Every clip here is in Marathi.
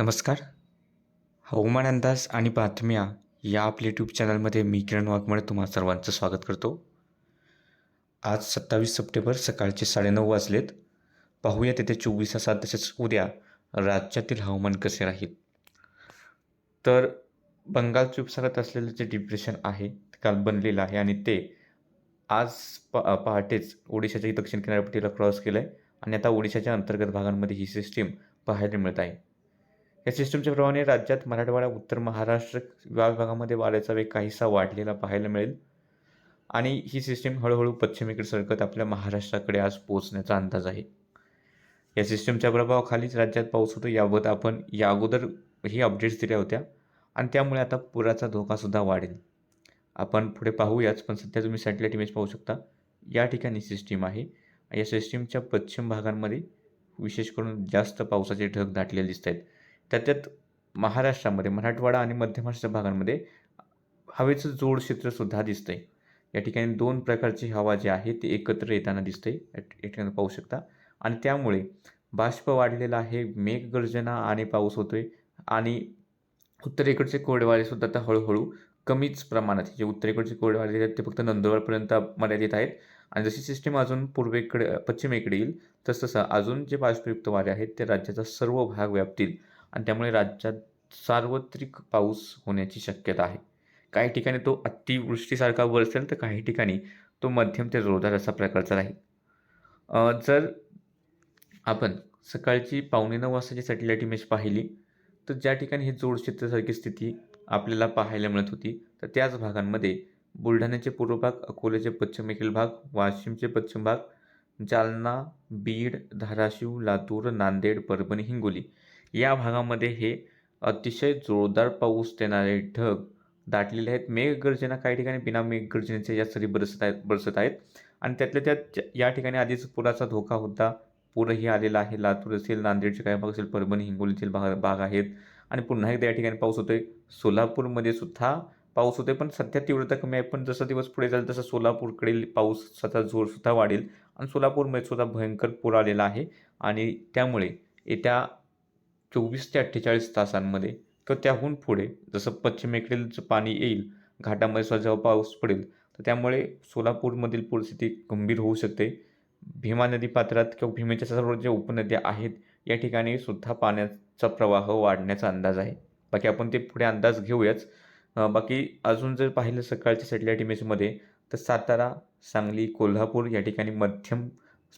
नमस्कार. हवामान अंदाज आणि बातम्या या आपल्या यूट्यूब चॅनलमध्ये मी किरण वाघमळे तुम्हा सर्वांचं स्वागत करतो. आज सत्तावीस सप्टेंबर सकाळचे साडेनऊ वाजलेत. पाहूया तिथे चोवीस तासात तसेच उद्या राज्यातील हवामान कसे राहील. तर बंगालच्या उपसागरात असलेलं जे डिप्रेशन आहे ते काल बनलेलं आहे आणि ते आज प पहाटेच ओडिशाच्या दक्षिण किनारपट्टीला क्रॉस केलं आहे आणि आता ओडिशाच्या अंतर्गत भागांमध्ये ही सिस्टीम पाहायला मिळत आहे. या सिस्टमच्या प्रमाणे राज्यात मराठवाडा उत्तर महाराष्ट्र या भागामध्ये वाऱ्याचा वेग काहीसा वाढलेला पाहायला मिळेल. आणि ही सिस्टीम हळूहळू पश्चिमेकडे सरकत आपल्या महाराष्ट्राकडे आज पोहोचण्याचा अंदाज आहे. या सिस्टमच्या प्रभावाखालीच राज्यात पाऊस होतो. याबाबत आपण या अगोदर ही अपडेट्स दिल्या होत्या. आणि त्यामुळे आता पुराचा धोकासुद्धा वाढेल. आपण पुढे पाहूयाच पण सध्या तुम्ही सॅटेलाईट इमेज पाहू शकता. या ठिकाणी सिस्टीम आहे. या सिस्टीमच्या पश्चिम भागांमध्ये विशेष करून जास्त पावसाचे ढग दाटलेले दिसत आहेत त्यात त्यात महाराष्ट्रामध्ये मराठवाडा आणि मध्य महाराष्ट्र भागांमध्ये हवेचं जोड क्षेत्रसुद्धा दिसतंय. या ठिकाणी दोन प्रकारची हवा जी आहे ती एकत्र येताना दिसते या ठिकाणी पाहू शकता. आणि त्यामुळे बाष्प वाढलेला आहे मेघगर्जना आणि पाऊस होतोय. आणि उत्तरेकडचे कोरडेवारेसुद्धा आता हळूहळू कमीच प्रमाणात जे उत्तरेकडचे कोरडेवारे आहेत ते फक्त नंदुरबारपर्यंत मर्यादित आहेत. आणि जशी सिस्टीम अजून पूर्वेकडे पश्चिमेकडे येईल तसतसं अजून जे बाष्पयुक्त वारे आहेत ते राज्याचा सर्व भाग व्यापतील. आणि त्यामुळे राज्यात सार्वत्रिक पाऊस होण्याची शक्यता आहे. काही ठिकाणी तो अतिवृष्टीसारखा बरसेल तर काही ठिकाणी तो मध्यम ते जोरदार असा प्रकारचा राहील. जर आपण सकाळची पावणे नऊ वाजताची सॅटेलाईट इमेज पाहिली तर ज्या ठिकाणी ही जोडक्षेत्रासारखी स्थिती आपल्याला पाहायला मिळत होती तर त्याच भागांमध्ये बुलढाण्याचे पूर्व भाग अकोल्याचे पश्चिमेकडील भाग वाशिमचे पश्चिम भाग जालना बीड धाराशिव लातूर नांदेड परभणी हिंगोली या भागामध्ये हे अतिशय जोरदार पाऊस देणारे ढग दाटलेले आहेत. मेघगर्जना काही ठिकाणी बिना मेघगर्जनेच्या या सरी बरसत आहेत बरसत आहेत. आणि त्यातल्या त्यात या ठिकाणी आधीच पुराचा धोका होता. पूरही आलेला आहे. लातूर असेल नांदेडचे काही भाग असेल परभणी हिंगोलीतील भाग भाग आहेत. आणि पुन्हा एकदा या ठिकाणी पाऊस होतोय. सोलापूरमध्ये सुद्धा पाऊस होतोय. पण सध्या तीव्रता कमी आहे. पण जसा दिवस पुढे जाईल तसा सोलापूरकडील पाऊसाचा जोरसुद्धा वाढेल. आणि सोलापूरमध्ये सुद्धा भयंकर पूर आलेला आहे. आणि त्यामुळे येत्या चोवीस ते अठ्ठेचाळीस तासांमध्ये किंवा त्याहून पुढे जसं पश्चिमेकडील पाणी येईल घाटामध्ये सुद्धा जेव्हा पाऊस पडेल तर त्यामुळे सोलापूरमधील परिस्थिती गंभीर होऊ शकते. भीमा नदी पात्रात किंवा भीमेच्या सर्व ज्या उपनद्या आहेत या ठिकाणी सुद्धा पाण्याचा प्रवाह वाढण्याचा अंदाज आहे. बाकी आपण ते पुढे अंदाज घेऊयाच. बाकी अजून जर पाहिलं सकाळच्या सॅटेलाईट इमेजमध्ये तर सातारा सांगली कोल्हापूर या ठिकाणी मध्यम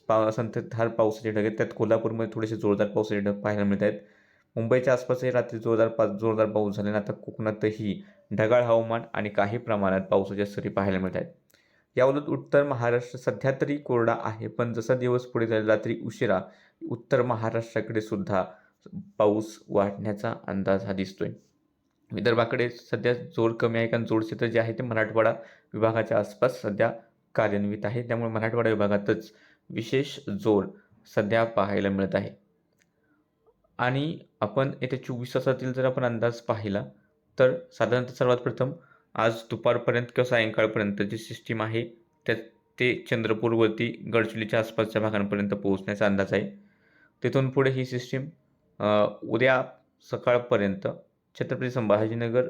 पा संततधार पावसाचे ढग आहेत. त्यात कोल्हापूरमध्ये थोडेसे जोरदार पावसाचे ढग पाहायला मिळत आहेत. मुंबईच्या आसपासही रात्री जोरदार पा जोरदार पाऊस झाल्याने आता कोकणातही ढगाळ हवामान आणि काही प्रमाणात पावसाच्या सरी पाहायला मिळत आहेत याउलट उत्तर महाराष्ट्र सध्या तरी कोरडा आहे पण जसा दिवस पुढे जाईल रात्री उशिरा उत्तर महाराष्ट्राकडे सुद्धा पाऊस वाढण्याचा अंदाज हा दिसतोय. विदर्भाकडे सध्या जोर कमी आहे कारण जोड क्षेत्र जे आहे ते मराठवाडा विभागाच्या आसपास सध्या कार्यान्वित आहे. त्यामुळे मराठवाडा विभागातच विशेष जोर सध्या पाहायला मिळत आहे. आणि आपण येत्या चोवीस तासातील जर आपण अंदाज पाहिला तर साधारणतः सर्वात प्रथम आज दुपारपर्यंत किंवा सायंकाळपर्यंत जी सिस्टीम आहे त्यात ते चंद्रपूरवरती गडचिरोलीच्या आसपासच्या भागांपर्यंत पोहोचण्याचा अंदाज आहे. तिथून पुढे ही सिस्टीम उद्या सकाळपर्यंत छत्रपती संभाजीनगर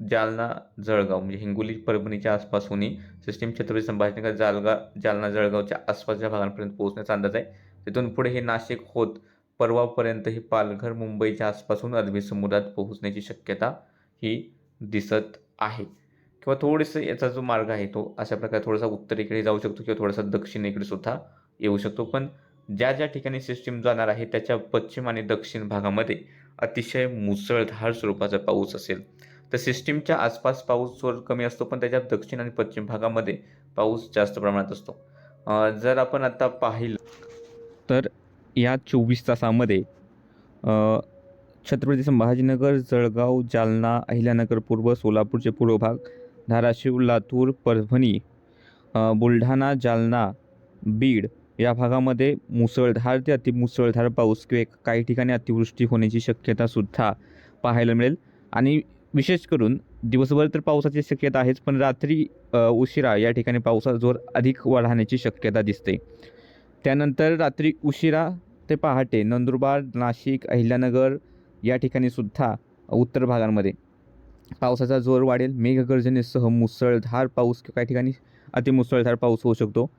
जालना जळगाव म्हणजे हिंगोली परभणीच्या आसपास होणे सिस्टीम छत्रपती संभाजीनगर जालगा जालना जळगावच्या आसपासच्या भागांपर्यंत पोहोचण्याचा अंदाज आहे. तिथून पुढे हे नाशिक होत परवापर्यंत ही पालघर मुंबईच्या आसपासून अरबी समुद्रात पोहोचण्याची शक्यता ही दिसत आहे. किंवा थोडंसं याचा जो मार्ग आहे तो अशा प्रकारे थोडासा उत्तरेकडे जाऊ शकतो किंवा थोडासा दक्षिणेकडे सुद्धा येऊ शकतो. पण ज्या ज्या ठिकाणी सिस्टीम जाणार आहे त्याच्या पश्चिम आणि दक्षिण भागामध्ये अतिशय मुसळधार स्वरूपाचा पाऊस असेल. तर सिस्टीमच्या आसपास पाऊस जोर कमी असतो पण त्याच्या दक्षिण आणि पश्चिम भागामध्ये पाऊस जास्त प्रमाणात असतो. जर आपण आता पाहिलं तर या चोवीस तासामध्ये छत्रपती संभाजीनगर जळगाव जालना अहिल्यानगर पूर्व सोलापूरचे पूर्व भाग धाराशिव लातूर परभणी बुलढाणा जालना बीड या भागामध्ये मुसळधार ते अतिमुसळधार पाऊस किंवा काही ठिकाणी अतिवृष्टी होण्याची शक्यतासुद्धा पाहायला मिळेल. आणि विशेष करून दिवसभर तर पावसाची शक्यता आहेच पण रात्री उशिरा या ठिकाणी पावसाचा जोर अधिक वाढण्याची शक्यता दिसते. त्यानंतर रात्री उशिरा ते पहाटे नंदुरबार नाशिक अहिल्यानगर या ठिकाणी सुद्धा उत्तर भागांमध्ये पावसाचा जोर वाढेल. मेघगर्जनेसह मुसळधार पाऊस किंवा काही ठिकाणी अतिमुसळधार पाऊस होऊ शकतो.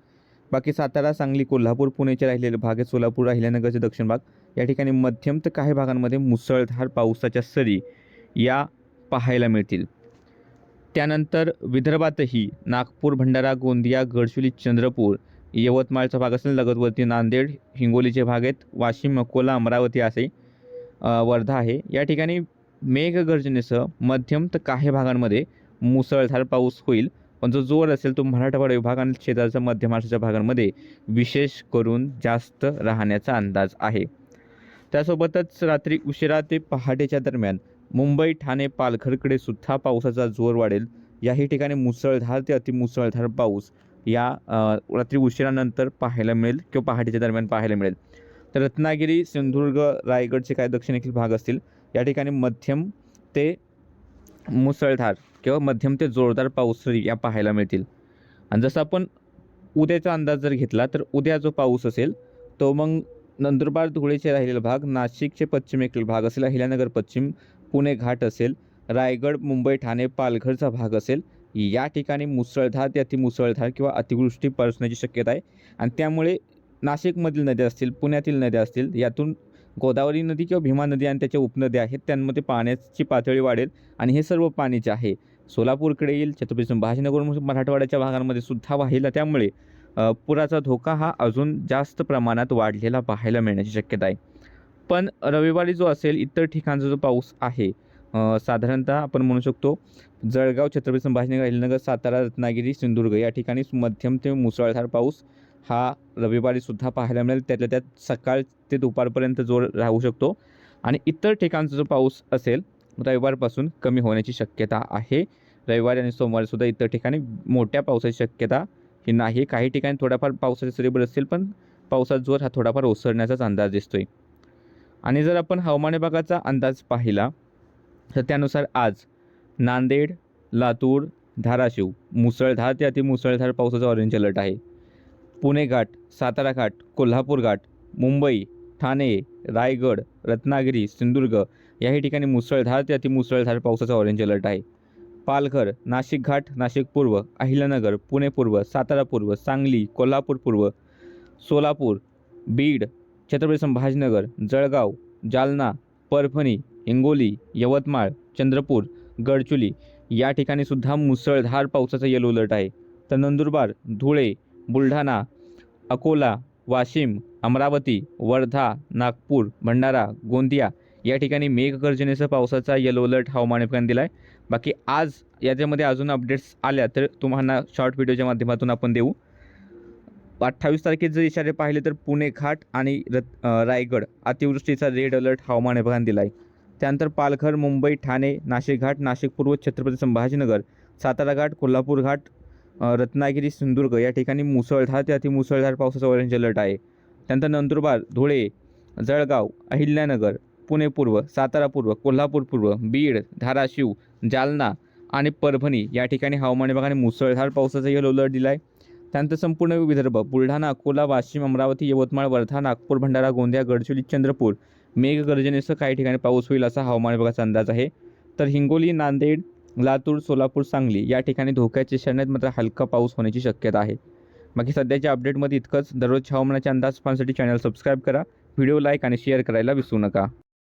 बाकी सातारा सांगली कोल्हापूर पुणेचे राहिलेले भाग आहेत. सोलापूर अहिल्यानगरचे दक्षिण भाग. या ठिकाणी मध्यम तर काही भागांमध्ये मुसळधार पावसाच्या सरी या पाहायला मिळतील. त्यानंतर विदर्भातही नागपूर भंडारा गोंदिया गडचिरोली चंद्रपूर यवतमाळचा भाग असेल लगतवरती नांदेड हिंगोलीचे भाग आहेत वाशिम अकोला अमरावती असे वर्धा आहे. या ठिकाणी मेघगर्जनेसह मध्यम तर काही भागांमध्ये मुसळधार पाऊस होईल. पण जो जोर असेल तो मराठवाडा विभाग आणि क्षेत्राच्या मध्य महाराष्ट्राच्या भागांमध्ये विशेष करून जास्त राहण्याचा अंदाज आहे. त्यासोबतच रात्री उशिरा ते पहाटेच्या दरम्यान मुंबई ठाणे पालघरकडे सुद्धा पावसाचा जोर वाढेल. याही ठिकाणी मुसळधार ते अतिमुसळधार पाऊस या रात्री उशिरानंतर पाहायला मिळेल किंवा पहाटेच्या दरम्यान पाहायला मिळेल. तर रत्नागिरी सिंधुदुर्ग रायगडचे काय दक्षिणेकडील भाग असतील. या ठिकाणी मध्यम ते मुसळधार किंवा मध्यम ते जोरदार पाऊस या पाहायला मिळतील. आणि जसं आपण उद्याचा अंदाज जर घेतला तर उद्या जो पाऊस असेल तो मग नंदुरबार धुळेचे राहिलेला भाग नाशिकचे पश्चिमेकडील भाग असेल अहिल्यानगर पश्चिम पुणे घाट असेल रायगड मुंबई ठाणे पालघरचा भाग असेल या ठिकाणी मुसळधार ते अतिमुसळधार किंवा अतिवृष्टी बरसण्याची शक्यता आहे. आणि त्यामुळे नाशिकमधील नद्या असतील पुण्यातील नद्या असतील यातून गोदावरी नदी किंवा भीमा नदी आणि त्याच्या उपनद्या आहेत त्यांमध्ये पाण्याची पातळी वाढेल आणि हे सर्व पाणी जे आहे सोलापूरकडे येईल छत्रपती संभाजीनगर मराठवाड्याच्या भागांमध्ये सुद्धा वाहिला त्यामुळे पुराचा धोका हा अजून जास्त प्रमाणात वाढलेला पाहायला मिळण्याची शक्यता आहे. पण रविवारी जो असेल इतर ठिकाणचा जो पाऊस आहे साधारणतः आपण म्हणू शकतो जळगाव छत्रपती संभाजीनगर अहिलनगर सातारा रत्नागिरी सिंधुदुर्ग या ठिकाणी मध्यम ते मुसळधार पाऊस हा रविवारीसुद्धा पाहायला मिळेल. त्यातल्या त्यात सकाळ ते दुपारपर्यंत जोर राहू शकतो आणि इतर ठिकाणचा जो पाऊस असेल रविवारपासून कमी होण्याची शक्यता आहे. रविवारी आणि सोमवारीसुद्धा इतर ठिकाणी मोठ्या पावसाची शक्यता ही नाही. काही ठिकाणी थोड्याफार पावसाचे सरी असतील पण पावसाचा जोर हा थोडाफार ओसरण्याचाच अंदाज दिसतोय. आणि जर आपण हवामान विभागाचा अंदाज पाहिला तर त्यानुसार आज नांदेड लातूर धाराशिव मुसळधार ते अतिमुसळधार पावसाचा ऑरेंज अलर्ट आहे. पुणे घाट सातारा घाट कोल्हापूर घाट मुंबई ठाणे रायगड रत्नागिरी सिंधुदुर्ग याही ठिकाणी मुसळधार ते अतिमुसळधार पावसाचा ऑरेंज अलर्ट आहे. पालघर नाशिक घाट नाशिक पूर्व अहिल्यानगर पुणे पूर्व सातारा पूर्व सांगली कोल्हापूर पूर्व सोलापूर बीड छत्रपती संभाजीनगर जळगाव जालना परभणी हिंगोली यवतमाळ चंद्रपूर गडचुली या ठिकाणी सुद्धा मुसळधार पावसाचा येलो अलर्ट आहे. तर नंदुरबार धुळे बुलढाणा अकोला वाशिम अमरावती वर्धा नागपूर भंडारा गोंदिया या ठिकाणी मेघगर्जनेसह पावसाचा येलो अलर्ट हवामान विभागाने दिला आहे बाकी आज याच्यामध्ये अजून अपडेट्स आल्या तर तुम्हाला शॉर्ट व्हिडिओच्या माध्यमातून आपण देऊ. अठ्ठावीस तारखेचे जर इशारे पाहिले तर पुणे घाट आणि रत रायगड अतिवृष्टीचा रेड अलर्ट हवामान विभागाने दिला आहे त्यानंतर पालघर मुंबई ठाणे नाशिक घाट नाशिक पूर्व छत्रपती संभाजीनगर सातारा घाट कोल्हापूर घाट रत्नागिरी सिंधुदुर्ग या ठिकाणी मुसळधार ते अतिमुसळधार पावसाचा ऑरेंज अलर्ट आहे. त्यानंतर नंदुरबार धुळे जळगाव अहिल्यानगर पुणे पूर्व सातारा पूर्व कोल्हापूर पूर्व बीड धाराशिव जालना आणि परभणी या ठिकाणी हवामान विभागाने मुसळधार पावसाचा येलो अलर्ट दिला आहे त्यानंतर संपूर्ण विदर्भ बुलढाणा अकोला वाशिम अमरावती यवतमाळ वर्धा नागपूर भंडारा गोंदिया गडचिरोली चंद्रपूर मेघगर्जनेसह काही ठिकाणी पाऊस होईल असा हवामान विभागाचा अंदाज आहे. तर हिंगोली नांदेड लातूर सोलापूर सांगली या ठिकाणी धोक्याच्या इशाऱ्यात मात्र हलका पाऊस होण्याची शक्यता आहे. बाकी सध्याच्या अपडेटमध्ये इतकंच. दररोज हवामानाचे अंदाज पाहण्यासाठी चॅनल सबस्क्राईब करा. व्हिडिओ लाईक आणि शेअर करायला विसरू नका.